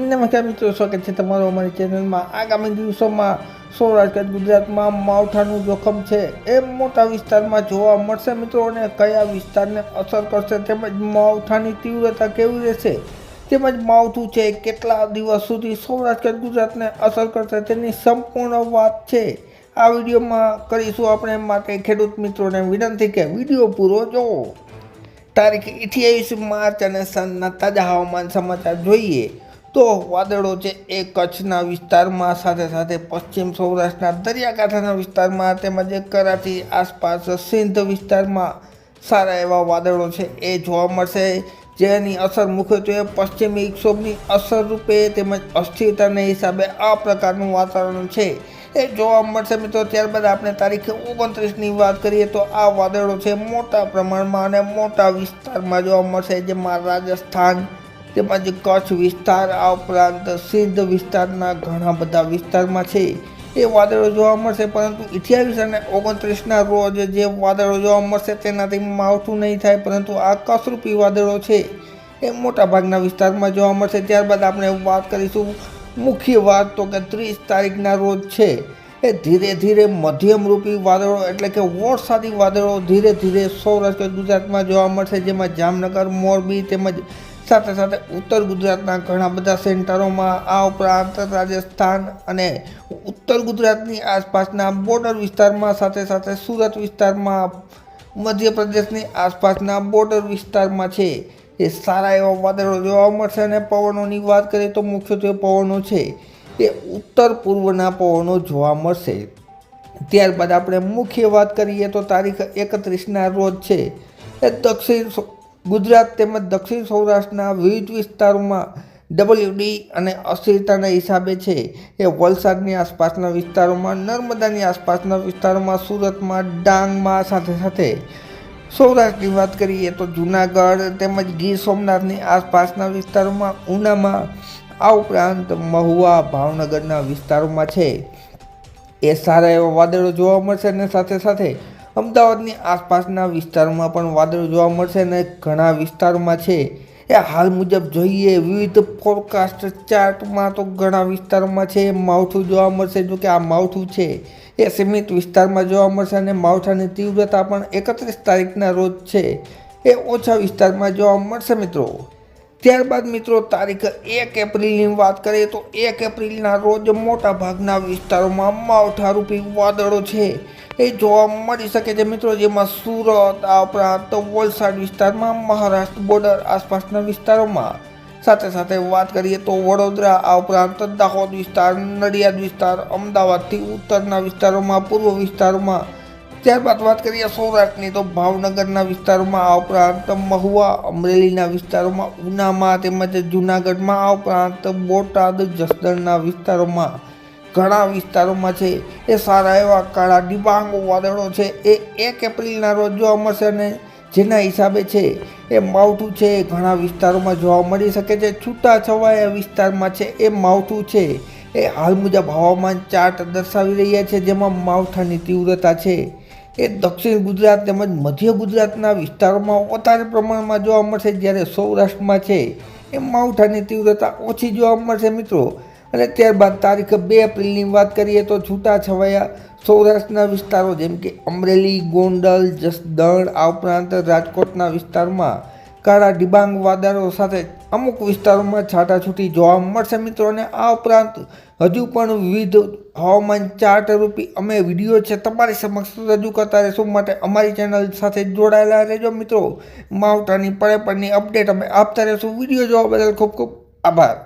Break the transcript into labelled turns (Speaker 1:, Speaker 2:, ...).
Speaker 1: નમસ્કાર મિત્રો સ્વાગત છે તમારો અમારી ચેનલમાં? આગામી દિવસોમાં સૌરાષ્ટ્ર, ગુજરાતમાં માવઠાનું જોખમ છે. એ મોટા વિસ્તારમાં જોવા મળશે મિત્રો અને કયા વિસ્તારને અસર કરશે તેમજ માવઠાની તીવ્રતા કેવી રહેશે? તેમજ માવઠું છે કેટલા દિવસ સુધી સૌરાષ્ટ્ર, ગુજરાતને અસર કરશે તેની સંપૂર્ણ વાત છે. આ વિડીયોમાં કરીશું આપણે માટે ખેડૂત મિત્રોને વિનંતી કે વીડિયો પૂરો જોવો. તારીખ અઠ્યાવીસ માર્ચ અને સાંજના તાજા હવામાન સમાચાર જોઈએ. તો વાદળો છે એ કચ્છના વિસ્તારમાં, સાથે સાથે પશ્ચિમ સૌરાષ્ટ્રના દરિયાકાંઠાના વિસ્તારમાં તેમજ કરાચી આસપાસ સિંધ વિસ્તારમાં સારા એવા વાદળો છે એ જોવા મળશે. જેની અસર મુખ્યત્વે પશ્ચિમી વિક્ષોભની અસર રૂપે તેમજ અસ્થિરતાને હિસાબે આ પ્રકારનું વાતાવરણ છે એ જોવા મળશે. મિત્રો, ત્યારબાદ આપણે તારીખ ઓગણત્રીસની વાત કરીએ તો આ વાદળો છે મોટા પ્રમાણમાં અને મોટા વિસ્તારમાં જોવા મળશે, જેમાં રાજસ્થાન તેમજ કચ્છ વિસ્તાર, આ ઉપરાંત સિંધ વિસ્તારના ઘણા બધા વિસ્તારમાં છે. એ વાદળો જોવા મળશે, પરંતુ અઠ્યાવીસ અને ઓગણત્રીસના રોજ જે વાદળો જોવા મળશે તેનાથી માવઠું નહીં થાય, પરંતુ આ કસરૂપી વાદળો છે. એ મોટા ભાગના વિસ્તારમાં જોવા મળશે. ત્યારબાદ આપણે વાત કરીશું મુખ્ય વાત તો કે ત્રીસ તારીખના રોજ છે. એ ધીરે ધીરે મધ્યમરૂપી વાદળો એટલે કે વરસાદી વાદળો ધીરે ધીરે સૌરાષ્ટ્ર, ગુજરાતમાં જોવા મળશે, જેમાં જામનગર, મોરબી તેમજ સાથે સાથે ઉત્તર ગુજરાતના ઘણા બધા સેન્ટરોમાં આ ઉપરાંત રાજસ્થાન અને ઉત્તર ગુજરાતની આસપાસના બોર્ડર વિસ્તારમાં સાથે સાથે સુરત વિસ્તારમાં, મધ્યપ્રદેશની આસપાસના બોર્ડર વિસ્તારમાં છે. એ સારા એવા વાદળો જોવા મળશે અને પવનોની વાત કરીએ તો મુખ્યત્વે પવનો છે. એ ઉત્તર પૂર્વના પવનો જોવા મળશે. ત્યારબાદ આપણે મુખ્ય વાત કરીએ તો તારીખ એકત્રીસના રોજ છે. એ દક્ષિણ ગુજરાત તેમજ દક્ષિણ સૌરાષ્ટ્રના વિવિધ વિસ્તારોમાં ડબલ્યુડી અને અસ્થિરતાના હિસાબે છે. એ વલસાડની આસપાસના વિસ્તારોમાં, નર્મદાની આસપાસના વિસ્તારોમાં, સુરતમાં, ડાંગમાં સાથે સાથે. સૌરાષ્ટ્રની વાત કરીએ તો જુનાગઢ તેમજ ગીર સોમનાથની આસપાસના વિસ્તારોમાં, ઉનામાં આ ઉપરાંત મહુવા ભાવનગરના વિસ્તારોમાં છે. એ સારા એવા વાદળો જોવા મળશે અને સાથે સાથે અમદાવાદની આસપાસના વિસ્તારોમાં પણ વાદળો જોવા મળશે અને ઘણા વિસ્તારોમાં છે. એ હાલ મુજબ જોઈએ વિવિધ ફોરકાસ્ટ ચાર્ટમાં તો ઘણા વિસ્તારોમાં છે. માવઠું જોવા મળશે જો કે આ માવઠું છે. એ સીમિત વિસ્તારમાં જોવા મળશે અને માવઠાની તીવ્રતા પણ એકત્રીસ તારીખના રોજ છે. એ ઓછા વિસ્તારમાં જોવા મળશે મિત્રો. ત્યારબાદ મિત્રો તારીખ એક એપ્રિલની વાત કરીએ તો એક એપ્રિલના રોજ મોટા ભાગના વિસ્તારોમાં માવઠારૂપી વાદળો છે. એ જોવા મળી શકે છે મિત્રો જેમાં સુરત, આ ઉપરાંત વલસાડ વિસ્તારમાં, મહારાષ્ટ્ર બોર્ડર આસપાસના વિસ્તારોમાં. સાથે સાથે વાત કરીએ તો વડોદરા, આ ઉપરાંત દાહોદ વિસ્તાર, નડિયાદ વિસ્તાર, અમદાવાદથી ઉત્તરના વિસ્તારોમાં, પૂર્વ વિસ્તારોમાં. ત્યારબાદ વાત કરીએ સૌરાષ્ટ્રની, તો ભાવનગરના વિસ્તારોમાં આ ઉપરાંત મહુવા, અમરેલીના વિસ્તારોમાં ઉનામાં તેમજ જૂનાગઢમાં આ ઉપરાંત બોટાદ, જસદણના વિસ્તારોમાં ઘણા વિસ્તારોમાં છે. એ સારા એવા કાળા ડિબાંગ વાદળો છે. એ એક એપ્રિલના રોજ જોવા મળશે અને જેના હિસાબે છે એ માવઠું છે. ઘણા વિસ્તારોમાં જોવા મળી શકે છે. છૂટાછવાયા વિસ્તારમાં છે એ માવઠું છે. એ હાલ મુજબ હવામાન ચાર્ટ દર્શાવી રહ્યા છે, જેમાં માવઠાની તીવ્રતા છે. એ દક્ષિણ ગુજરાત તેમજ મધ્ય ગુજરાતના વિસ્તારોમાં વધારે પ્રમાણમાં જોવા મળશે જ્યારે સૌરાષ્ટ્રમાં છે એ માવઠાની તીવ્રતા ઓછી જોવા મળશે મિત્રો. અને ત્યારબાદ તારીખ બે એપ્રિલની વાત કરીએ તો છૂટાછવાયા સૌરાષ્ટ્રના વિસ્તારો જેમ કે અમરેલી, ગોંડલ, જસદણ આ ઉપરાંત રાજકોટના વિસ્તારમાં કાળા ડિબાંગ વાદળો સાથે અમુક વિસ્તારોમાં છાટાછૂટી જોવા મળશે મિત્રો. અને આ ઉપરાંત હજુ પણ વિવિધ હવામાન ચાર્ટ રૂપી અમે વીડિયો છે તમારી સમક્ષ રજૂ કરતા રહેશું. માટે અમારી ચેનલ સાથે જોડાયેલા રહેજો મિત્રો. માવઠાની પળે પળની અપડેટ અમે આપતા રહેશું. વીડિયો જોવા બદલ ખૂબ ખૂબ આભાર.